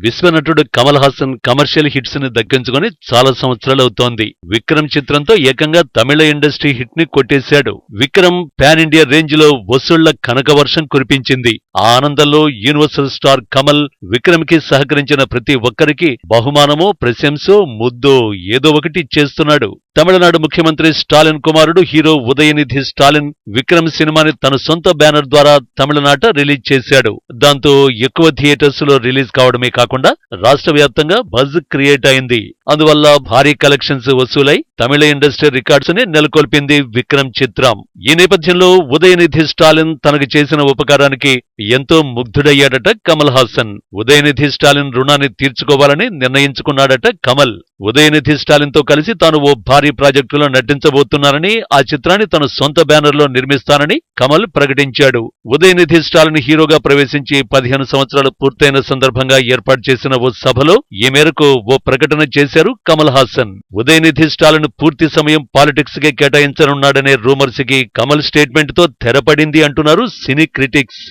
విశ్వనటుడు Kamal Haasan commercial హిట్స్ని దక్కించుకుని చాలా సంవత్సరాలు అవుతోంది. విక్రమ్ చిత్రంతో ఏకంగా తమిళ ఇండస్ట్రీ హిట్ని కొట్టేశాడు. విక్రమ్ పాన్ ఇండియా రేంజ్లో వసూళ్ళ కనక వర్షం కురిపించింది. ఆ ఆనందంలో యూనివర్సల్ స్టార్ కమల్ విక్రమ్కి సహకరించిన ప్రతి ఒక్కరికి బహుమానమో ప్రశంసో ముద్దో ఏదో ఒకటి చేస్తున్నాడు. తమిళనాడు ముఖ్యమంత్రి స్టాలిన్ కుమారుడు హీరో ఉదయనిధి స్టాలిన్ విక్రమ్ సినిమాని తన సొంత బ్యానర్ ద్వారా తమిళనాట రిలీజ్ చేశాడు. దాంతో ఎక్కువ థియేటర్స్లో రిలీజ్ కావడమే కాకుండా రాష్ట్ర వ్యాప్తంగా బజ్ క్రియేట్ అయింది. అందువల్ల భారీ కలెక్షన్స్ వసూలై తమిళ ఇండస్ట్రీ రికార్డ్స్ని నెలకొల్పింది విక్రమ్ చిత్రం. ఈ నేపథ్యంలో ఉదయనిధి స్టాలిన్ తనకు చేసిన ఉపకారానికి ఎంతో ముగ్ధుడయ్యాడట కమల్ హాసన్. ఉదయనిధి స్టాలిన్ రుణాన్ని తీర్చుకోవాలని నిర్ణయించుకున్నాడట కమల్. ఉదయనిధి స్టాలిన్తో కలిసి తాను ఓ భారీ ప్రాజెక్టులో నటించబోతున్నానని ఆ చిత్రాన్ని తన సొంత బ్యానర్లో నిర్మిస్తానని కమల్ ప్రకటించాడు. ఉదయనిధి స్టాలిన్ హీరోగా ప్రవేశించి పదిహేను సంవత్సరాలు పూర్తయిన సందర్భంగా ఏర్పాటు చేసిన ఓ సభలో ఈ మేరకు ఓ ప్రకటన చేశారు కమల్ హాసన్. ఉదయనిధి స్టాలిన్ పూర్తి సమయం పాలిటిక్స్ కే కేటాయించనున్నాడనే రూమర్స్కి కమల్ స్టేట్మెంట్తో తెరపడింది అంటున్నారు సినీ క్రిటిక్స్.